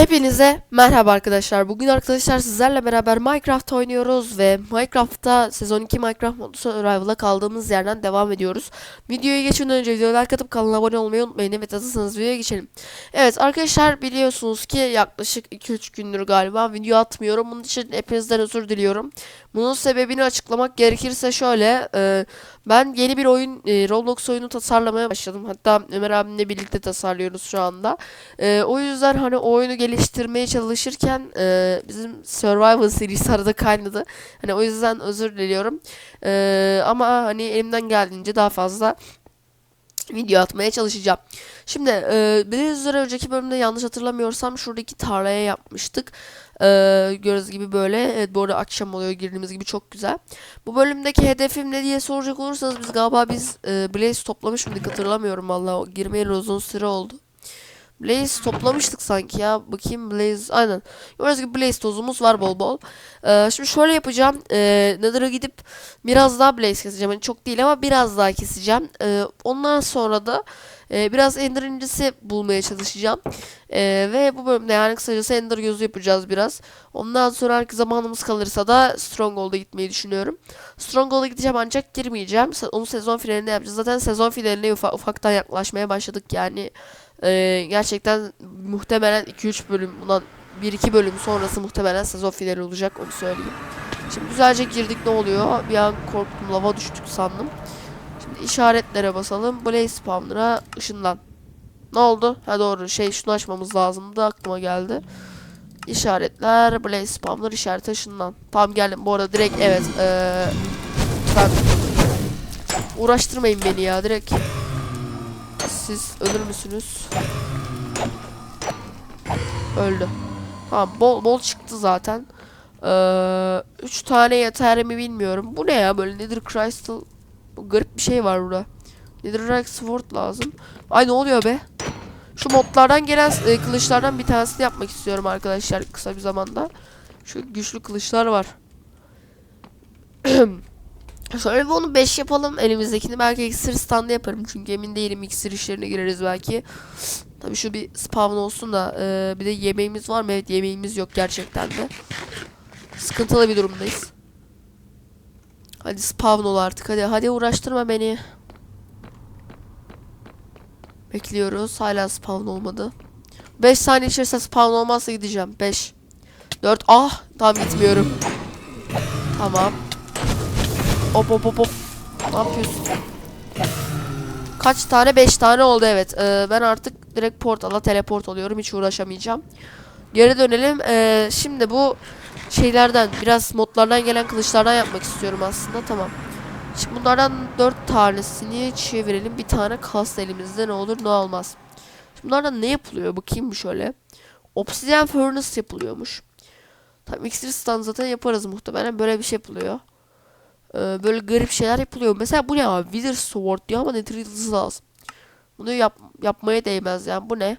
Hepinize merhaba arkadaşlar. Bugün arkadaşlar sizlerle beraber Minecraft oynuyoruz ve Minecraft'ta sezon 2 Minecraft modu Survival'a kaldığımız yerden devam ediyoruz. Videoya geçmeden önce videoya like atıp kanala abone olmayı unutmayın. Evet hazırsanız videoya geçelim. Evet arkadaşlar biliyorsunuz ki yaklaşık 2-3 gündür galiba video atmıyorum. Bunun için hepinizden özür diliyorum. Bunun sebebini açıklamak gerekirse şöyle. e, ben yeni bir oyun e, Roblox oyunu tasarlamaya başladım. Hatta Ömer abimle birlikte tasarlıyoruz şu anda. Ee, o yüzden hani oyunu geliştirmeye çalışırken e, bizim Survival serisi arada kaynadı. Hani o yüzden özür diliyorum. Ee, ama hani elimden geldiğince daha fazla video atmaya çalışacağım. Şimdi e, bildiğiniz önceki bölümde yanlış hatırlamıyorsam şuradaki tarlaya yapmıştık. Ee, gördüğünüz gibi böyle. Evet bu arada akşam oluyor girdiğimiz gibi çok güzel. Bu bölümdeki hedefim ne diye soracak olursanız biz galiba biz e, Blaze toplamış mıydık hatırlamıyorum valla. Girmeyeli uzun süre oldu. Blaze toplamıştık sanki ya. Bakayım Blaze. Aynen. Gördüğünüz gibi Blaze tozumuz var bol bol. Ee, şimdi şöyle yapacağım. Ee, Nether'a gidip biraz daha Blaze keseceğim. Yani çok değil ama biraz daha keseceğim. Ee, ondan sonra da e, biraz Ender incisi bulmaya çalışacağım. Ee, ve bu bölümde yani kısacası Ender gözü yapacağız biraz. Ondan sonra artık zamanımız kalırsa da Stronghold'a gitmeyi düşünüyorum. Stronghold'a gideceğim ancak girmeyeceğim. Onu sezon finalinde yapacağız. Zaten sezon finaline ufa- ufaktan yaklaşmaya başladık yani. Ee, gerçekten muhtemelen 2-3 bölüm bundan 1-2 bölüm sonrası muhtemelen sezon finali olacak onu söyleyeyim. Şimdi güzelce girdik ne oluyor? Bir an korktum lava düştük sandım. İşaretlere basalım. Blaze spawner'a ışınlan. Ne oldu? Ha doğru şey şunu açmamız lazımdı aklıma geldi. İşaretler Blaze spawner işareti ışınlan. Tamam geldim bu arada direkt evet. Ee, ben uğraştırmayın beni ya direkt siz ölür müsünüz? Öldü. Tamam bol bol çıktı zaten. Ee, üç tane yeter mi bilmiyorum. Bu ne ya böyle Nether Crystal Garip bir şey var burada. Netherrack Sword lazım. Ay ne oluyor be? Şu modlardan gelen e, kılıçlardan bir tanesini yapmak istiyorum arkadaşlar kısa bir zamanda. Şu güçlü kılıçlar var. Şöyle bir onu 5 yapalım elimizdekini. Belki iksir standı yaparım. Çünkü emin değilim iksir işlerine gireriz belki. Tabii şu bir spawn olsun da. e, bir de yemeğimiz var mı? Evet yemeğimiz yok gerçekten de. Sıkıntılı bir durumdayız. Hadi spawn ol artık. Hadi hadi uğraştırma beni. Bekliyoruz. Hala spawn olmadı. 5 saniye içerisinde spawn olmazsa gideceğim. 5 4 Ah tamam gitmiyorum. Tamam. Hop hop hop hop. Ne yapıyorsun? Kaç tane? 5 tane oldu evet. Ee, ben artık direkt portala teleport oluyorum. Hiç uğraşamayacağım. Geri dönelim. Ee, şimdi bu şeylerden biraz modlardan gelen kılıçlardan yapmak istiyorum aslında. Tamam. Şimdi bunlardan 4 tanesini çevirelim. Bir tane kas elimizde ne olur ne olmaz. Şimdi bunlardan ne yapılıyor? Bakayım bir şöyle. Obsidian Furnace yapılıyormuş. Tabii iksir stand zaten yaparız muhtemelen. Böyle bir şey yapılıyor. Ee, böyle garip şeyler yapılıyor. Mesela bu ne abi? Wither Sword diyor ama Nether lazım. Bunu yap yapmaya değmez yani. Bu ne?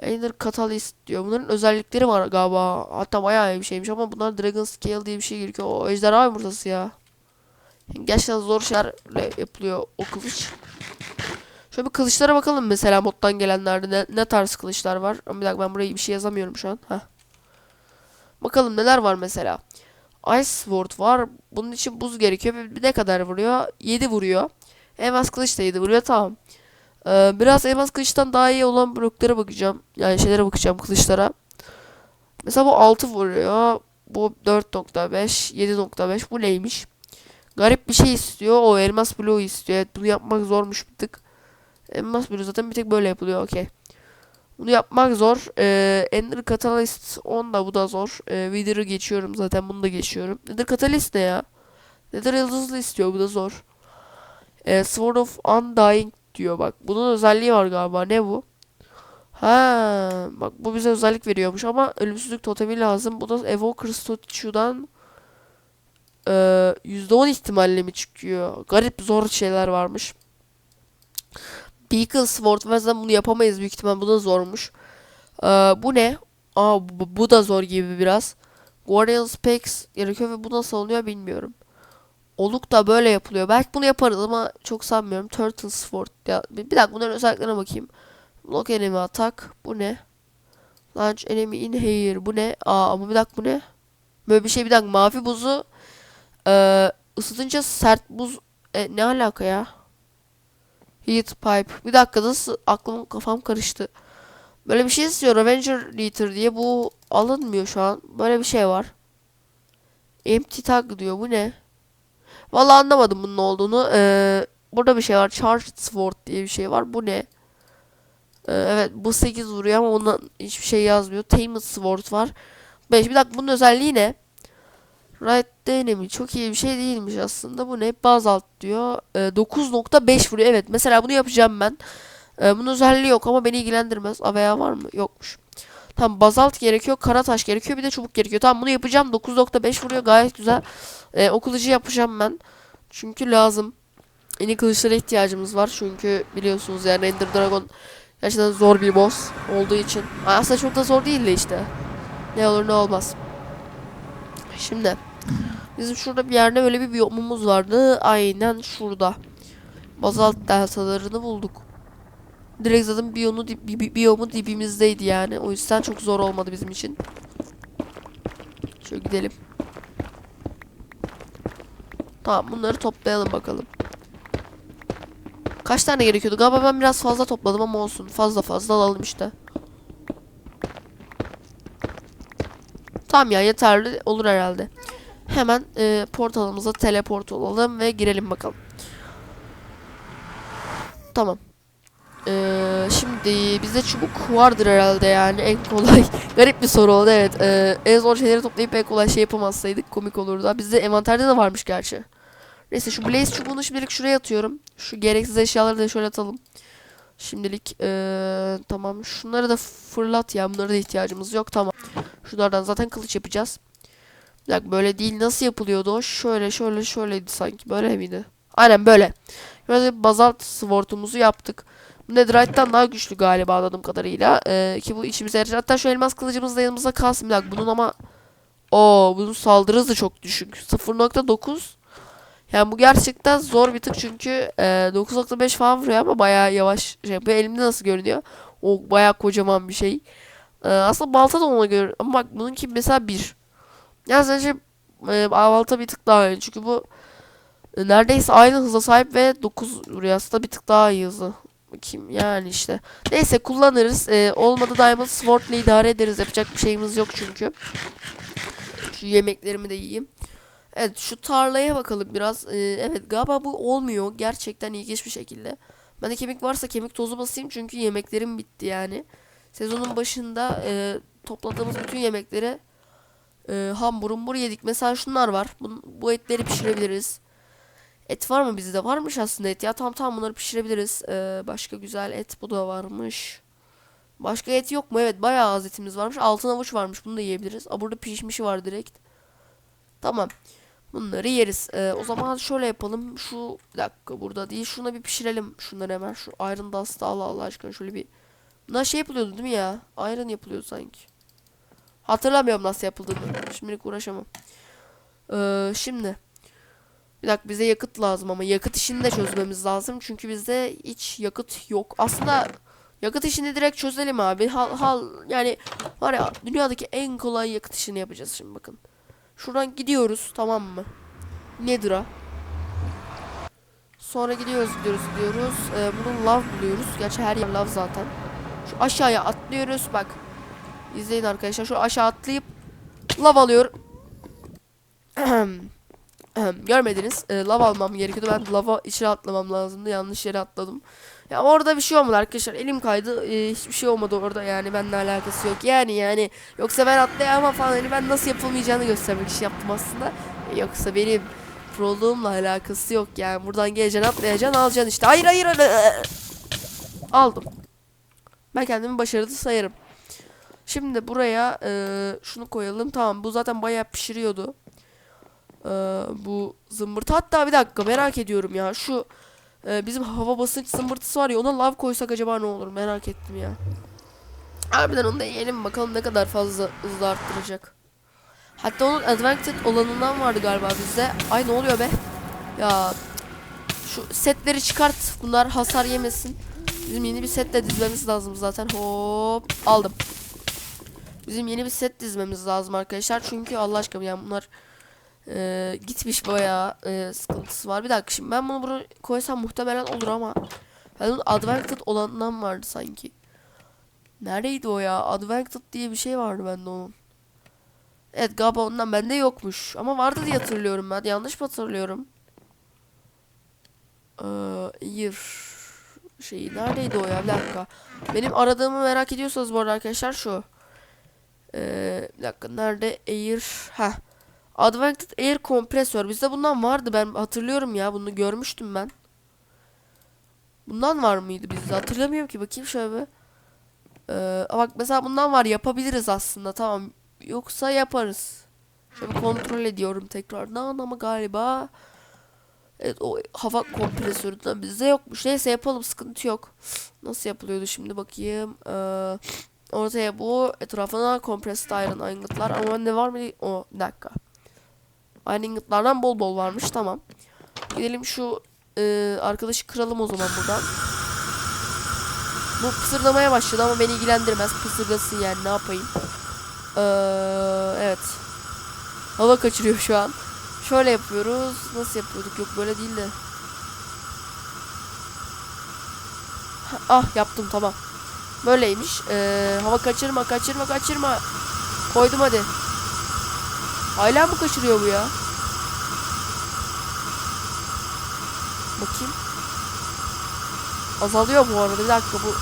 Ender Catalyst diyor. Bunların özellikleri var galiba. Hatta bayağı iyi bir şeymiş ama bunlar Dragon Scale diye bir şey gerekiyor. O ejderha yumurtası ya. Yani gerçekten zor şeylerle yapılıyor o kılıç. Şöyle bir kılıçlara bakalım mesela moddan gelenlerde ne, ne tarz kılıçlar var. Ama bir dakika ben buraya bir şey yazamıyorum şu an. Heh. Bakalım neler var mesela. Ice Sword var. Bunun için buz gerekiyor. Bir ne kadar vuruyor? 7 vuruyor. Elmas kılıç da 7 vuruyor. Tamam. Ee, biraz elmas kılıçtan daha iyi olan bloklara bakacağım. Yani şeylere bakacağım kılıçlara. Mesela bu 6 vuruyor. Bu 4.5, 7.5. Bu neymiş? Garip bir şey istiyor. O elmas bloğu istiyor. Evet bunu yapmak zormuş bir tık. Elmas bloğu zaten bir tek böyle yapılıyor. Okey. Bunu yapmak zor. Ee, Ender Catalyst 10 da bu da zor. Ee, Wither'ı geçiyorum zaten bunu da geçiyorum. Nether Catalyst ne ya? Nether yıldızlı istiyor bu da zor. Ee, Sword of Undying diyor bak. Bunun özelliği var galiba. Ne bu? Ha, bak bu bize özellik veriyormuş ama ölümsüzlük totemi lazım. Bu da Evoker Statue'dan e, %10 ihtimalle mi çıkıyor? Garip zor şeyler varmış. Beacon Sword mesela bunu yapamayız büyük ihtimal. Bu da zormuş. Ee, bu ne? Aa bu, bu da zor gibi biraz. Guardian Specs gerekiyor ve bu nasıl oluyor bilmiyorum. Oluk da böyle yapılıyor. Belki bunu yaparız ama çok sanmıyorum. Turtle Sword. Ya, bir, bir dakika bunların özelliklerine bakayım. Block enemy attack. Bu ne? Launch enemy in here. Bu ne? Aa ama bir dakika bu ne? Böyle bir şey bir dakika. Mavi buzu eee ısıtınca sert buz e, ne alaka ya? Heat pipe. Bir dakika nasıl aklım kafam karıştı. Böyle bir şey istiyor. Avenger Liter diye. Bu alınmıyor şu an. Böyle bir şey var. Empty tag diyor. Bu ne? Vallahi anlamadım bunun olduğunu. Ee, burada bir şey var. Charged Sword diye bir şey var. Bu ne? Ee, evet bu 8 vuruyor ama ondan hiçbir şey yazmıyor. Tamed Sword var. 5. Bir dakika bunun özelliği ne? Right enemy çok iyi bir şey değilmiş aslında. Bu ne? Basalt diyor. Ee, 9.5 vuruyor. Evet mesela bunu yapacağım ben. Ee, bunun özelliği yok ama beni ilgilendirmez. Aveya var mı? Yokmuş. Tamam bazalt gerekiyor. Kara taş gerekiyor. Bir de çubuk gerekiyor. Tamam bunu yapacağım. 9.5 vuruyor. Gayet güzel. Ee, o yapacağım ben. Çünkü lazım. Yeni kılıçlara ihtiyacımız var. Çünkü biliyorsunuz yani Ender Dragon gerçekten zor bir boss olduğu için. Aslında çok da zor değil de işte. Ne olur ne olmaz. Şimdi bizim şurada bir yerde böyle bir biyomumuz vardı. Aynen şurada. Bazalt deltalarını bulduk. Direkt zaten biyonu, bi- biyomu dibimizdeydi yani. O yüzden çok zor olmadı bizim için. Şöyle gidelim. Tamam bunları toplayalım bakalım. Kaç tane gerekiyordu? Galiba ben biraz fazla topladım ama olsun. Fazla fazla alalım işte. Tamam ya yeterli olur herhalde. Hemen e, portalımıza teleport olalım ve girelim bakalım. Tamam. Ee, şimdi bizde çubuk vardır herhalde yani en kolay. Garip bir soru oldu evet. Ee, en zor şeyleri toplayıp en kolay şey yapamazsaydık komik olurdu. Bizde envanterde de varmış gerçi. Neyse şu blaze çubuğunu şimdilik şuraya atıyorum. Şu gereksiz eşyaları da şöyle atalım. Şimdilik ee, tamam şunları da fırlat ya bunlara da ihtiyacımız yok tamam. Şunlardan zaten kılıç yapacağız. Bir dakika böyle değil nasıl yapılıyordu o? Şöyle şöyle şöyleydi sanki böyle miydi? Aynen böyle. Böyle bazalt sword'umuzu yaptık. Bu Netherite'den daha güçlü galiba anladığım kadarıyla. Ee, ki bu içimize yarayacak. Hatta şu elmas kılıcımız da yanımızda kalsın. Bir dakika bunun ama... o bunun saldırı hızı çok düşük. 0.9 yani bu gerçekten zor bir tık çünkü e, 9.5 falan vuruyor ama bayağı yavaş şey yapıyor. Elimde nasıl görünüyor? O bayağı kocaman bir şey. E, aslında balta da ona göre ama bak bununki mesela 1. Yani sadece e, balta bir tık daha iyi. Çünkü bu e, neredeyse aynı hıza sahip ve 9 vuruyor. Aslında bir tık daha iyi hızı. Bakayım yani işte. Neyse kullanırız. E, olmadı Diamond Sword'la idare ederiz. Yapacak bir şeyimiz yok çünkü. Şu yemeklerimi de yiyeyim. Evet şu tarlaya bakalım biraz. Ee, evet galiba bu olmuyor. Gerçekten ilginç bir şekilde. Bende kemik varsa kemik tozu basayım çünkü yemeklerim bitti yani. Sezonun başında e, topladığımız bütün yemekleri e, hambur humbur yedik. Mesela şunlar var. Bu, bu etleri pişirebiliriz. Et var mı bizde? Varmış aslında et ya. Tamam tamam bunları pişirebiliriz. Ee, başka güzel et bu da varmış. Başka et yok mu? Evet bayağı az etimiz varmış. Altın avuç varmış. Bunu da yiyebiliriz. Aa, burada pişmişi var direkt. Tamam. Bunları yeriz. Ee, o zaman şöyle yapalım. Şu bir dakika burada değil. Şuna bir pişirelim. Şunları hemen. Şu Iron Dust'ı Allah Allah aşkına şöyle bir. Bunlar şey yapılıyordu değil mi ya? Iron yapılıyordu sanki. Hatırlamıyorum nasıl yapıldığını. Şimdilik uğraşamam. Ee, şimdi. Bir dakika bize yakıt lazım ama yakıt işini de çözmemiz lazım. Çünkü bizde hiç yakıt yok. Aslında yakıt işini direkt çözelim abi. Hal, hal yani var ya dünyadaki en kolay yakıt işini yapacağız şimdi bakın. Şuradan gidiyoruz tamam mı? Nedir'a? Sonra gidiyoruz gidiyoruz gidiyoruz. Ee, bunu lav buluyoruz. Gerçi her yer lav zaten. Şu aşağıya atlıyoruz bak. İzleyin arkadaşlar. Şu aşağı atlayıp lav alıyorum. Görmediniz. Ee, lav almam gerekiyordu. Ben lava içine atlamam lazımdı. Yanlış yere atladım. Ya orada bir şey olmadı arkadaşlar. Elim kaydı. Ee, hiçbir şey olmadı orada yani. Benimle alakası yok. Yani yani. Yoksa ben atlayamam falan. Yani ben nasıl yapılmayacağını göstermek için yaptım aslında. Ee, yoksa benim proluğumla alakası yok yani. Buradan geleceksin atlayacaksın alacaksın işte. Hayır hayır. Aldım. Ben kendimi başarılı sayarım. Şimdi buraya e, şunu koyalım. Tamam bu zaten bayağı pişiriyordu. Ee, bu zımbırtı. Hatta bir dakika merak ediyorum ya. Şu e, bizim hava basınç zımbırtısı var ya ona lav koysak acaba ne olur merak ettim ya. Harbiden onu da yiyelim bakalım ne kadar fazla hızlı arttıracak. Hatta onun advanced olanından vardı galiba bizde. Ay ne oluyor be? Ya şu setleri çıkart. Bunlar hasar yemesin. Bizim yeni bir setle dizmemiz lazım zaten. Hop aldım. Bizim yeni bir set dizmemiz lazım arkadaşlar. Çünkü Allah aşkına yani bunlar e, gitmiş bayağı e, sıkıntısı var. Bir dakika şimdi ben bunu buraya koysam muhtemelen olur ama ben onun Advanced olanından vardı sanki. Neredeydi o ya? Advanced diye bir şey vardı bende onun. Evet galiba ondan bende yokmuş. Ama vardı diye hatırlıyorum ben. Yanlış mı hatırlıyorum? Ee, Air şeyi neredeydi o ya? Bir dakika. Benim aradığımı merak ediyorsanız bu arada arkadaşlar şu. Ee, bir dakika nerede? Air. Ha. Advanced Air kompresör. Bizde bundan vardı ben hatırlıyorum ya. Bunu görmüştüm ben. Bundan var mıydı bizde? Hatırlamıyorum ki. Bakayım şöyle bir. Ee, bak mesela bundan var yapabiliriz aslında tamam. Yoksa yaparız. Şöyle kontrol ediyorum tekrardan ama galiba Evet o hava kompresöründen bizde yokmuş. Neyse yapalım sıkıntı yok. Nasıl yapılıyordu şimdi bakayım. Ee, ortaya bu etrafına compressed iron ingotlar ama ne var mı? O dakika. Iron ingotlardan bol bol varmış tamam. Gidelim şu e, arkadaşı kıralım o zaman buradan. Bu pısırdamaya başladı ama beni ilgilendirmez. Pısırdasın yani ne yapayım. Ee, evet. Hava kaçırıyor şu an. Şöyle yapıyoruz. Nasıl yapıyorduk? Yok böyle değil de. Ah yaptım tamam. Böyleymiş. Ee, hava kaçırma kaçırma kaçırma. Koydum hadi. Hala mı kaçırıyor bu ya? Bakayım. Azalıyor bu arada. Bir dakika bu.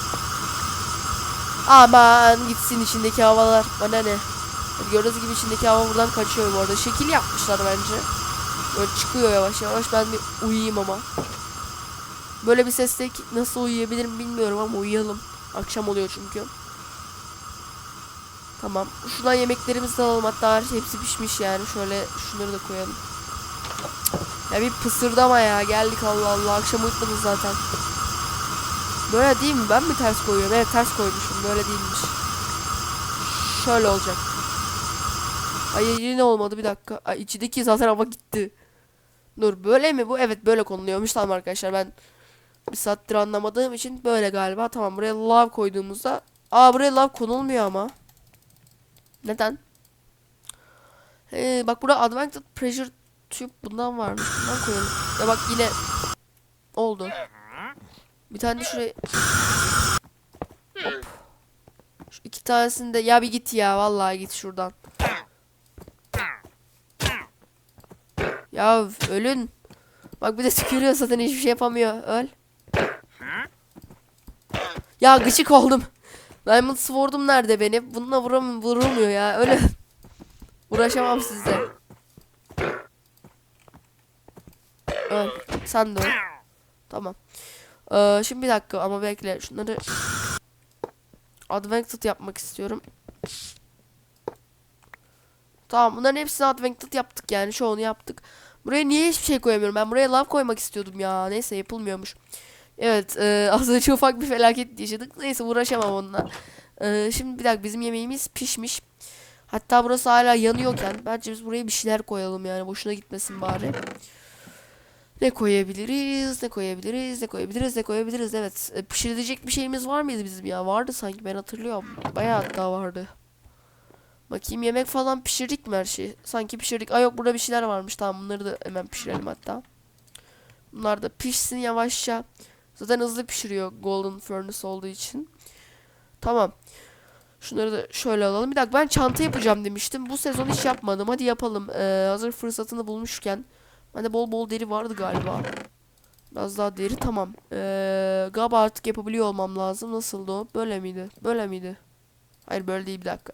Aman gitsin içindeki havalar. Bana ne? Hadi Gördüğünüz gibi içindeki hava buradan kaçıyor bu arada. Şekil yapmışlar bence. Böyle çıkıyor yavaş yavaş. Ben bir uyuyayım ama. Böyle bir sesle nasıl uyuyabilirim bilmiyorum ama uyuyalım. Akşam oluyor çünkü. Tamam. Şuradan yemeklerimizi alalım. Hatta hepsi pişmiş yani. Şöyle şunları da koyalım. Ya bir pısırdama ya. Geldik Allah Allah. Akşam uyutmadın zaten. Böyle değil mi? Ben mi ters koyuyorum? Evet ters koymuşum. Böyle değilmiş. Şöyle olacak. Ay yine olmadı bir dakika. Ay içindeki zaten hava gitti. Dur böyle mi bu? Evet böyle konuluyormuş tamam arkadaşlar ben bir saattir anlamadığım için böyle galiba. Tamam buraya love koyduğumuzda Aa buraya love konulmuyor ama. Neden? Ee, bak burada advanced pressure tube bundan varmış. Bundan koyalım. Ya bak yine oldu. Bir tane de şuraya Hop. Şu iki tanesini de ya bir git ya vallahi git şuradan. Ya ölün. Bak bir de tükürüyor zaten hiçbir şey yapamıyor. Öl. Ya gıcık oldum. Diamond Sword'um nerede benim? Bununla vuram vurulmuyor ya. Öyle. Uğraşamam sizle. Öl. Sen de. Tamam. Ee, şimdi bir dakika ama bekle. Şunları Advanced yapmak istiyorum. Tamam bunların hepsini Advanced yaptık yani çoğunu yaptık. Buraya niye hiçbir şey koyamıyorum? Ben buraya lav koymak istiyordum ya. Neyse yapılmıyormuş. Evet e, az önce ufak bir felaket yaşadık. Neyse uğraşamam onunla. E, şimdi bir dakika bizim yemeğimiz pişmiş. Hatta burası hala yanıyorken bence biz buraya bir şeyler koyalım yani boşuna gitmesin bari. Ne koyabiliriz? Ne koyabiliriz? Ne koyabiliriz? Ne koyabiliriz? Evet. E, pişirilecek bir şeyimiz var mıydı bizim ya? Vardı sanki ben hatırlıyorum. Bayağı hatta vardı. Bakayım yemek falan pişirdik mi her şeyi? Sanki pişirdik. Ay yok burada bir şeyler varmış. Tamam bunları da hemen pişirelim hatta. Bunlar da pişsin yavaşça. Zaten hızlı pişiriyor Golden Furnace olduğu için. Tamam. Şunları da şöyle alalım. Bir dakika ben çanta yapacağım demiştim. Bu sezon hiç yapmadım. Hadi yapalım. Ee, hazır fırsatını bulmuşken. Bende bol bol deri vardı galiba. Biraz daha deri tamam. Ee, galiba artık yapabiliyor olmam lazım. Nasıldı o? Böyle miydi? Böyle miydi? Hayır böyle değil bir dakika.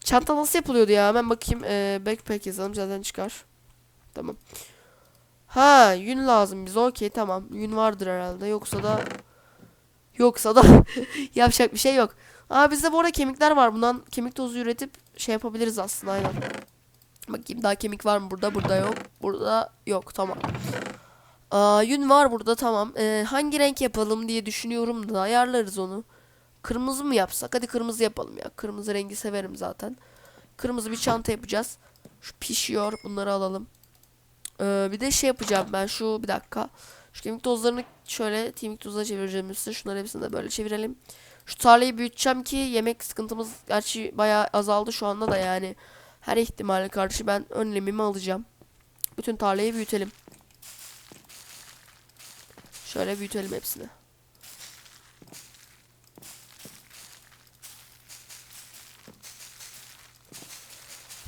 Çanta nasıl yapılıyordu ya? Hemen bakayım. Ee, backpack yazalım zaten çıkar. Tamam. Ha yün lazım bize. Okey tamam. Yün vardır herhalde. Yoksa da yoksa da yapacak bir şey yok. Aa bizde bu arada kemikler var. Bundan kemik tozu üretip şey yapabiliriz aslında aynen. Bakayım daha kemik var mı burada? Burada yok. Burada yok. Tamam. Aa, yün var burada tamam. Ee, hangi renk yapalım diye düşünüyorum da ayarlarız onu. Kırmızı mı yapsak? Hadi kırmızı yapalım ya. Kırmızı rengi severim zaten. Kırmızı bir çanta yapacağız. Şu pişiyor. Bunları alalım. Ee, bir de şey yapacağım ben şu bir dakika. Şu kemik tozlarını şöyle kemik tozuna çevireceğim üstüne. Şunları hepsini de böyle çevirelim. Şu tarlayı büyüteceğim ki yemek sıkıntımız gerçi bayağı azaldı şu anda da yani. Her ihtimale karşı ben önlemimi alacağım. Bütün tarlayı büyütelim. Şöyle büyütelim hepsini.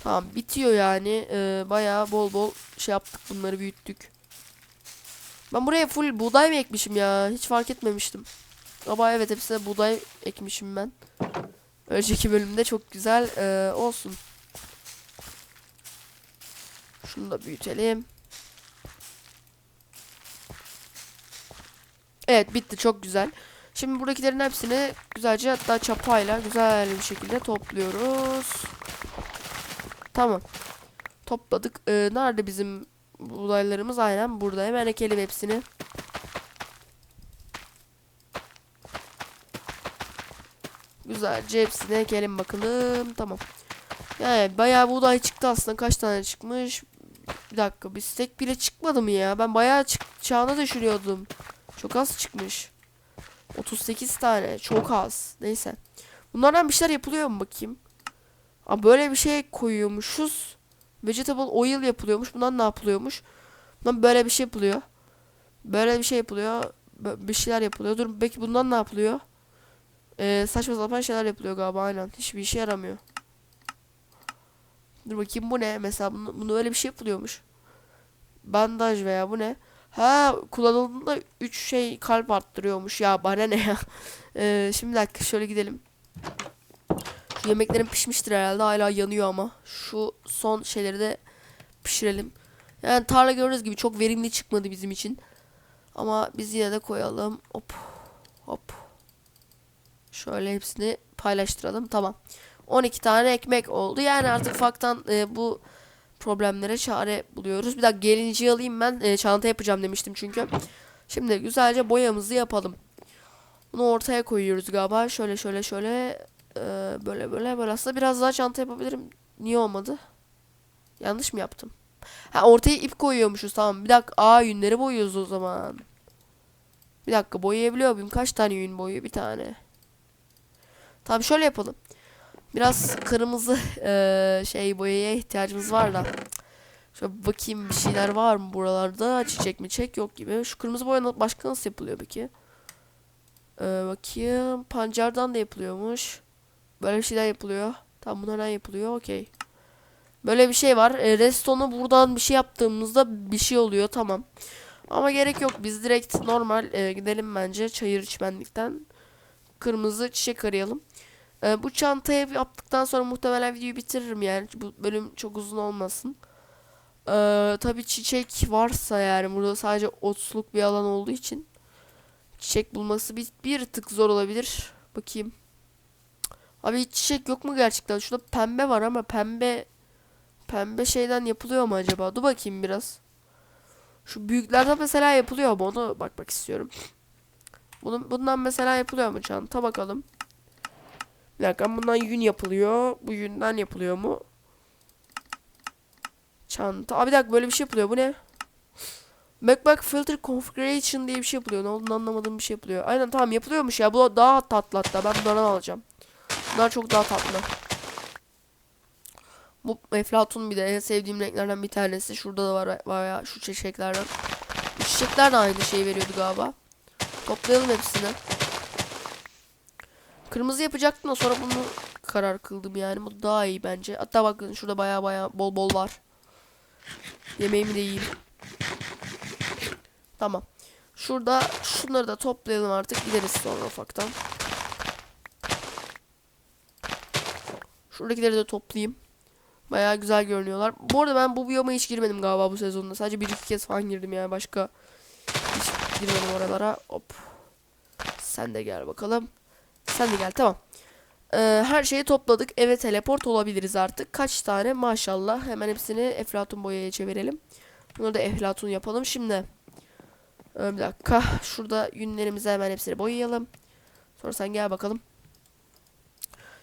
Tamam bitiyor yani. Ee, bayağı bol bol şey yaptık bunları büyüttük. Ben buraya full buğday mı ekmişim ya? Hiç fark etmemiştim. Ama evet hepsine buğday ekmişim ben. Önceki bölümde çok güzel ee, olsun. Şunu da büyütelim. Evet bitti çok güzel. Şimdi buradakilerin hepsini güzelce hatta çapayla güzel bir şekilde topluyoruz. Tamam. Topladık. Ee, nerede bizim buğdaylarımız? Aynen burada. Hemen ekelim hepsini. Güzelce hepsini ekelim bakalım. Tamam. Yani bayağı buğday çıktı aslında. Kaç tane çıkmış? Bir dakika. Bir stek bile çıkmadı mı ya? Ben bayağı çıkacağını düşünüyordum. Çok az çıkmış. 38 tane. Çok az. Neyse. Bunlardan bir şeyler yapılıyor mu bakayım? Aa, böyle bir şey koyuyormuşuz. Vegetable oil yapılıyormuş. Bundan ne yapılıyormuş? Bundan böyle bir şey yapılıyor. Böyle bir şey yapılıyor. Bir şeyler yapılıyor. Dur peki bundan ne yapılıyor? Ee, saçma sapan şeyler yapılıyor galiba aynen. Hiçbir işe yaramıyor. Dur bakayım bu ne? Mesela bunu, bunu öyle bir şey yapılıyormuş. Bandaj veya bu ne? Ha kullanıldığında 3 şey kalp arttırıyormuş. Ya bana ne ya? Ee, şimdi dakika şöyle gidelim. Şu yemeklerim pişmiştir herhalde. Hala yanıyor ama. Şu son şeyleri de pişirelim. Yani tarla gördüğünüz gibi çok verimli çıkmadı bizim için. Ama biz yine de koyalım. Hop. Hop. Şöyle hepsini paylaştıralım. Tamam. 12 tane ekmek oldu. Yani artık ufaktan e, bu problemlere çare buluyoruz. Bir dakika gelinciyi alayım ben. E, çanta yapacağım demiştim çünkü. Şimdi güzelce boyamızı yapalım. Bunu ortaya koyuyoruz galiba. Şöyle şöyle şöyle. e, böyle böyle böyle. Aslında biraz daha çanta yapabilirim. Niye olmadı? Yanlış mı yaptım? Ha ortaya ip koyuyormuşuz tamam. Bir dakika aa yünleri boyuyoruz o zaman. Bir dakika boyayabiliyor muyum? Kaç tane yün boyuyor? Bir tane. Tamam şöyle yapalım. Biraz kırmızı eee, şey boyaya ihtiyacımız var da. Şöyle bakayım bir şeyler var mı buralarda? Çiçek mi çek yok gibi. Şu kırmızı boya başka nasıl yapılıyor peki? Ee, bakayım. Pancardan da yapılıyormuş. Böyle bir şeyler yapılıyor. Tamam bunlardan yapılıyor. Okey. Böyle bir şey var. E, Redstone'u buradan bir şey yaptığımızda bir şey oluyor. Tamam. Ama gerek yok. Biz direkt normal e, gidelim bence çayır çimenlikten. Kırmızı çiçek arayalım. E, bu çantayı yaptıktan sonra muhtemelen videoyu bitiririm yani. Bu bölüm çok uzun olmasın. E, tabii çiçek varsa yani burada sadece otluk bir alan olduğu için çiçek bulması bir, bir tık zor olabilir. Bakayım. Abi hiç çiçek yok mu gerçekten? Şurada pembe var ama pembe pembe şeyden yapılıyor mu acaba? Dur bakayım biraz. Şu büyüklerden mesela yapılıyor mu? Onu bakmak istiyorum. Bunun, bundan mesela yapılıyor mu çanta? Bakalım. Bir dakika bundan yün yapılıyor. Bu yünden yapılıyor mu? Çanta. Aa bir dakika böyle bir şey yapılıyor. Bu ne? Macbook Filter Configuration diye bir şey yapılıyor. Ne olduğunu anlamadığım bir şey yapılıyor. Aynen tamam yapılıyormuş ya. Bu daha tatlı hatta. Ben bunlardan alacağım. Bunlar çok daha tatlı. Bu eflatun bir de en sevdiğim renklerden bir tanesi. Şurada da var bayağı şu çiçeklerden. Bu çiçekler de aynı şeyi veriyordu galiba. Toplayalım hepsini. Kırmızı yapacaktım da sonra bunu karar kıldım yani. Bu daha iyi bence. Hatta bakın şurada baya baya bol bol var. Yemeğimi de yiyeyim. Tamam. Şurada şunları da toplayalım artık. Gideriz sonra ufaktan. Şuradakileri de toplayayım. Baya güzel görünüyorlar. Bu arada ben bu biyoma hiç girmedim galiba bu sezonda. Sadece bir iki kez falan girdim yani. Başka hiç girmedim oralara. Hop. Sen de gel bakalım. Sen de gel tamam. Ee, her şeyi topladık. Eve teleport olabiliriz artık. Kaç tane? Maşallah. Hemen hepsini eflatun boyaya çevirelim. Bunu da eflatun yapalım. Şimdi ee, bir dakika. Şurada yünlerimizi hemen hepsini boyayalım. Sonra sen gel bakalım.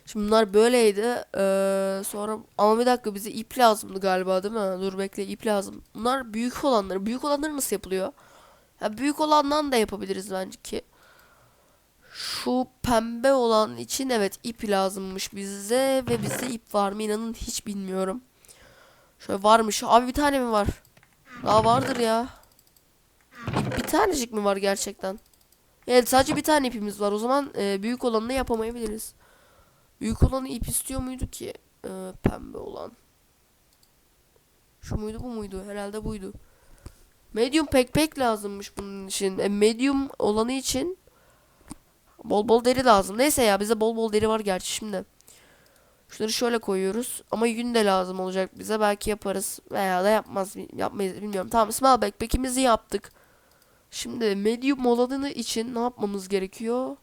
Şimdi bunlar böyleydi. Ee, sonra ama bir dakika bize ip lazımdı galiba değil mi? Dur bekle ip lazım. Bunlar büyük olanları. Büyük olanları nasıl yapılıyor? Ha, büyük olandan da yapabiliriz bence ki. Şu pembe olan için evet ip lazımmış bize ve bizde ip var mı inanın hiç bilmiyorum. Şöyle varmış. Abi bir tane mi var? Daha vardır ya. İp bir tanecik mi var gerçekten? Evet sadece bir tane ipimiz var. O zaman e, büyük olanını yapamayabiliriz. Büyük olanı ip istiyor muydu ki? E, pembe olan. Şu muydu bu muydu? Herhalde buydu. Medium pek pek lazımmış bunun için. E, medium olanı için bol bol deri lazım. Neyse ya bize bol bol deri var gerçi şimdi. Şunları şöyle koyuyoruz. Ama yün de lazım olacak bize. Belki yaparız veya da yapmaz yapmayız bilmiyorum. Tamam small backpack'imizi yaptık. Şimdi medium olanı için ne yapmamız gerekiyor?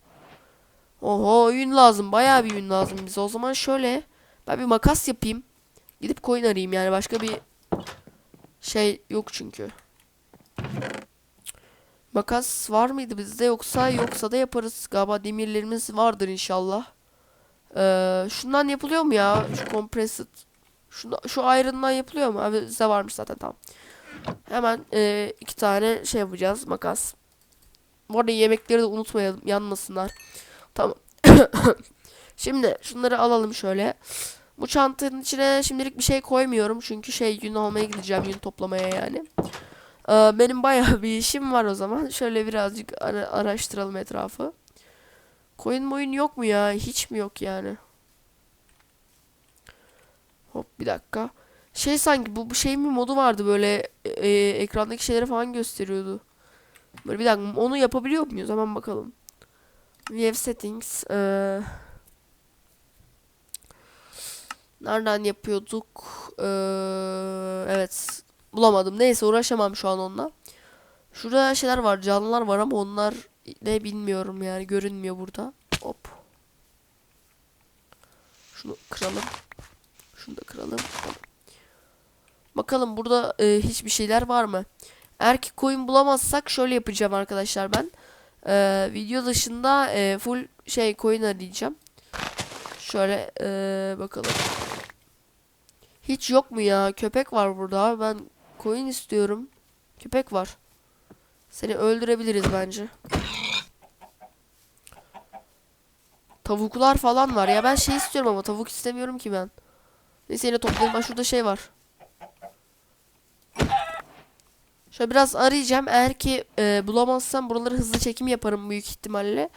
Oho yün lazım. Bayağı bir yün lazım bize. O zaman şöyle ben bir makas yapayım. Gidip koyun arayayım yani başka bir şey yok çünkü. Makas var mıydı bizde yoksa yoksa da yaparız. Galiba demirlerimiz vardır inşallah. Ee, şundan yapılıyor mu ya? Şu compressed. Şunda, şu iron'dan yapılıyor mu? Abi bizde varmış zaten tamam. Hemen e, iki tane şey yapacağız. Makas. Bu arada yemekleri de unutmayalım. Yanmasınlar. Tamam. Şimdi şunları alalım şöyle. Bu çantanın içine şimdilik bir şey koymuyorum. Çünkü şey yün almaya gideceğim. Yün toplamaya yani. Ee, benim bayağı bir işim var o zaman. Şöyle birazcık ara- araştıralım etrafı. Coin boyun yok mu ya? Hiç mi yok yani? Hop bir dakika. Şey sanki bu, bu şey mi modu vardı böyle e, e, ekrandaki şeyleri falan gösteriyordu. Böyle bir dakika onu yapabiliyor muyuz? Hemen bakalım. Have settings. Ee, nereden yapıyorduk? Ee, evet. Bulamadım. Neyse uğraşamam şu an onunla. Şurada şeyler var. Canlılar var ama onlar ne bilmiyorum yani. Görünmüyor burada. Hop. Şunu kıralım. Şunu da kıralım. Bakalım burada e, hiçbir şeyler var mı? Ki coin bulamazsak şöyle yapacağım arkadaşlar ben. E, video dışında e, full şey coin arayacağım. Şöyle e, bakalım. Hiç yok mu ya? Köpek var burada. Ben coin istiyorum. Köpek var. Seni öldürebiliriz bence. Tavuklar falan var. Ya ben şey istiyorum ama tavuk istemiyorum ki ben. Neyse yine toplayalım. Ha, şurada şey var. Şöyle biraz arayacağım. Eğer ki e, bulamazsam buraları hızlı çekim yaparım büyük ihtimalle.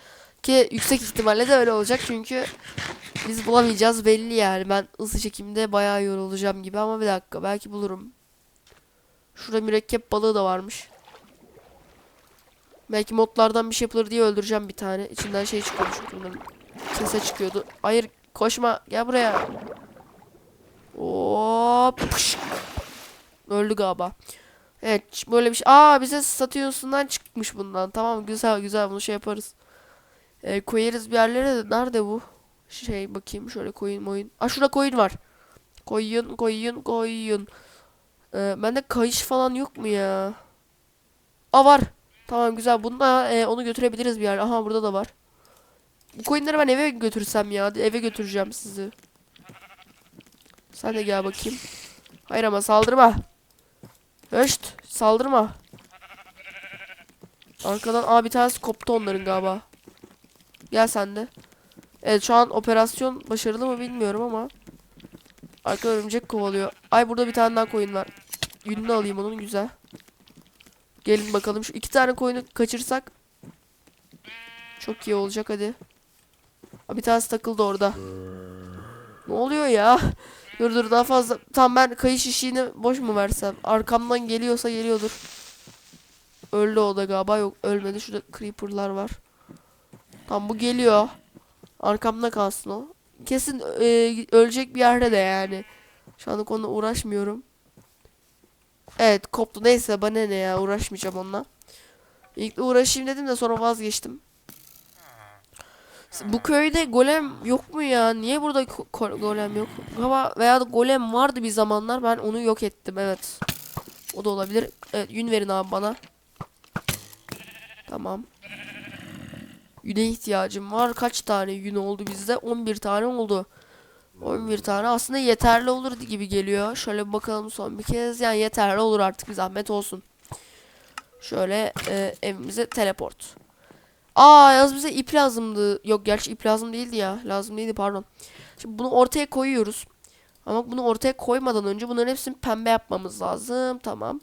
Ki yüksek ihtimalle de öyle olacak çünkü biz bulamayacağız belli yani. Ben hızlı çekimde bayağı yorulacağım gibi ama bir dakika belki bulurum. Şurada mürekkep balığı da varmış. Belki modlardan bir şey yapılır diye öldüreceğim bir tane. İçinden şey çıkıyormuş. Bunların Sese çıkıyordu. Hayır koşma gel buraya. Hop. Öldü galiba. Evet böyle bir şey. Aa bize satıyorsundan çıkmış bundan. Tamam güzel güzel bunu şey yaparız. Ee, koyarız bir yerlere de. Nerede bu? Şey bakayım şöyle koyun moyun. Aa şurada koyun var. Koyun koyun koyun. Ee, bende kayış falan yok mu ya? Aa var. Tamam güzel. Bunda e, onu götürebiliriz bir yer. Aha burada da var. Bu koyunları ben eve götürsem ya. Eve götüreceğim sizi. Sen de gel bakayım. Hayır ama saldırma. Höşt saldırma. Arkadan aa bir tanesi koptu onların galiba. Gel sen de. Evet şu an operasyon başarılı mı bilmiyorum ama. Arka örümcek kovalıyor. Ay burada bir tane daha koyun var. Yününü alayım onun güzel. Gelin bakalım şu iki tane koyunu kaçırsak. Çok iyi olacak hadi. Aa, bir tanesi takıldı orada. Ne oluyor ya? Dur dur daha fazla. Tamam ben kayış işini boş mu versem? Arkamdan geliyorsa geliyordur. Öldü o da galiba. Yok ölmedi. Şurada creeper'lar var. Tamam bu geliyor. Arkamda kalsın o. Kesin e, ölecek bir yerde de yani. Şu anlık onunla uğraşmıyorum. Evet koptu. Neyse bana ne ya uğraşmayacağım onunla. İlk uğraşayım dedim de sonra vazgeçtim. Bu köyde golem yok mu ya? Niye burada golem yok? Ama veya da golem vardı bir zamanlar ben onu yok ettim evet. O da olabilir. Evet yün verin abi bana. Tamam. Yüne ihtiyacım var. Kaç tane yün oldu bizde? 11 tane oldu. 11 tane aslında yeterli olur gibi geliyor. Şöyle bir bakalım son bir kez. Yani yeterli olur artık bir zahmet olsun. Şöyle e, evimize teleport. Aa yalnız bize ip lazımdı. Yok gerçi ip lazım değildi ya. Lazım değildi pardon. Şimdi bunu ortaya koyuyoruz. Ama bunu ortaya koymadan önce bunların hepsini pembe yapmamız lazım. Tamam.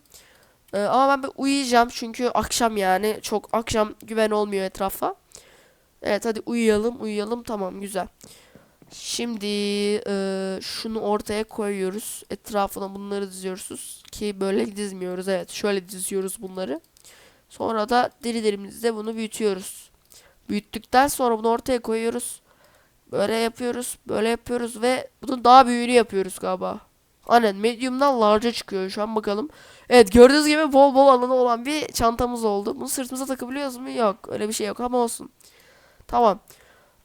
Ee, ama ben bir uyuyacağım çünkü akşam yani çok akşam güven olmuyor etrafa. Evet hadi uyuyalım uyuyalım tamam güzel. Şimdi e, şunu ortaya koyuyoruz. Etrafına bunları diziyoruz ki böyle dizmiyoruz. Evet şöyle diziyoruz bunları. Sonra da derilerimizde bunu büyütüyoruz. Büyüttükten sonra bunu ortaya koyuyoruz. Böyle yapıyoruz, böyle yapıyoruz ve bunun daha büyüğünü yapıyoruz galiba. Aynen medium'dan large'a çıkıyor şu an bakalım. Evet gördüğünüz gibi bol bol alanı olan bir çantamız oldu. Bunu sırtımıza takabiliyoruz mu? Yok öyle bir şey yok ama olsun. Tamam.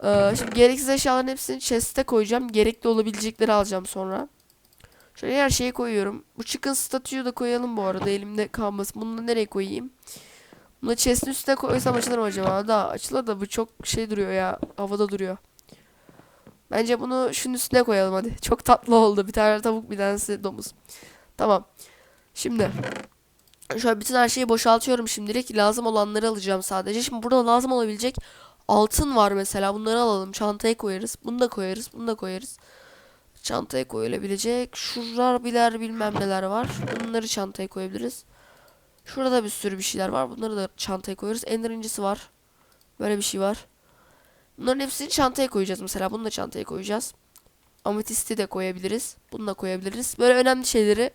Ee, şimdi gereksiz eşyaların hepsini chest'e koyacağım. Gerekli olabilecekleri alacağım sonra. Şöyle her şeyi koyuyorum. Bu chicken statüyü de koyalım bu arada elimde kalmasın. Bunu da nereye koyayım? Bunu chest'in üstüne koysam açılır mı acaba? Da açılır da bu çok şey duruyor ya. Havada duruyor. Bence bunu şunun üstüne koyalım hadi. Çok tatlı oldu. Bir tane tavuk bir tanesi domuz. Tamam. Şimdi. Şöyle bütün her şeyi boşaltıyorum şimdilik. Lazım olanları alacağım sadece. Şimdi burada lazım olabilecek altın var mesela. Bunları alalım. Çantaya koyarız. Bunu da koyarız. Bunu da koyarız. Çantaya koyulabilecek. Şuralar biler bilmem neler var. Bunları çantaya koyabiliriz. Şurada bir sürü bir şeyler var. Bunları da çantaya koyarız. Ender incisi var. Böyle bir şey var. Bunların hepsini çantaya koyacağız mesela. Bunu da çantaya koyacağız. Ametisti de koyabiliriz. Bunu da koyabiliriz. Böyle önemli şeyleri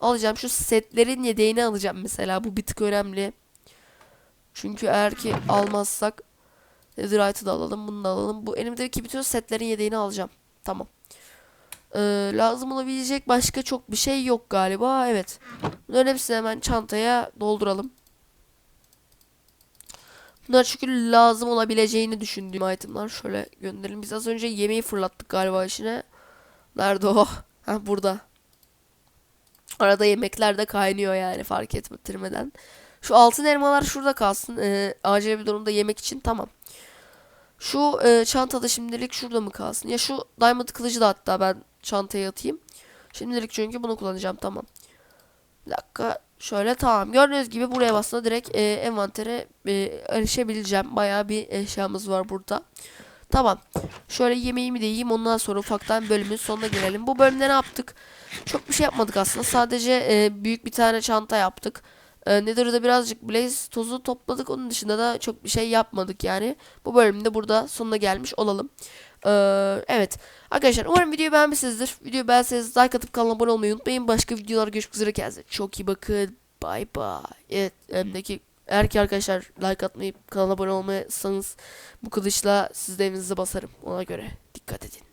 alacağım. Şu setlerin yedeğini alacağım mesela. Bu bir önemli. Çünkü eğer ki almazsak Netherite'ı da alalım. Bunu da alalım. Bu elimdeki bütün setlerin yedeğini alacağım. Tamam. Ee, lazım olabilecek başka çok bir şey yok galiba. Evet. Bunların hepsini hemen çantaya dolduralım. Bunlar çünkü lazım olabileceğini düşündüğüm itemlar. Şöyle gönderelim. Biz az önce yemeği fırlattık galiba içine. Nerede o? Ha burada. Arada yemekler de kaynıyor yani fark ettirmeden. Şu altın elmalar şurada kalsın. Ee, acil bir durumda yemek için tamam. Şu e, çantada şimdilik şurada mı kalsın? Ya şu diamond kılıcı da hatta ben çantaya atayım. Şimdilik çünkü bunu kullanacağım tamam. Bir dakika. Şöyle tamam. Gördüğünüz gibi buraya bastığında direkt e, envantere e, erişebileceğim. Bayağı bir eşyamız var burada. Tamam. Şöyle yemeğimi de yiyeyim. Ondan sonra ufaktan bölümün sonuna gelelim. Bu bölümde ne yaptık? Çok bir şey yapmadık aslında. Sadece e, büyük bir tane çanta yaptık. E, Nether'da birazcık blaze tozu topladık. Onun dışında da çok bir şey yapmadık yani. Bu bölümde burada sonuna gelmiş olalım. Ee, evet. Arkadaşlar umarım videoyu beğenmişsinizdir. Videoyu beğenseniz like atıp kanala abone olmayı unutmayın. Başka videolar görüşmek üzere kendinize. Çok iyi bakın. Bye bye. Evet. Emdeki eğer ki arkadaşlar like atmayıp kanala abone olmayı bu kılıçla siz de evinize basarım. Ona göre dikkat edin.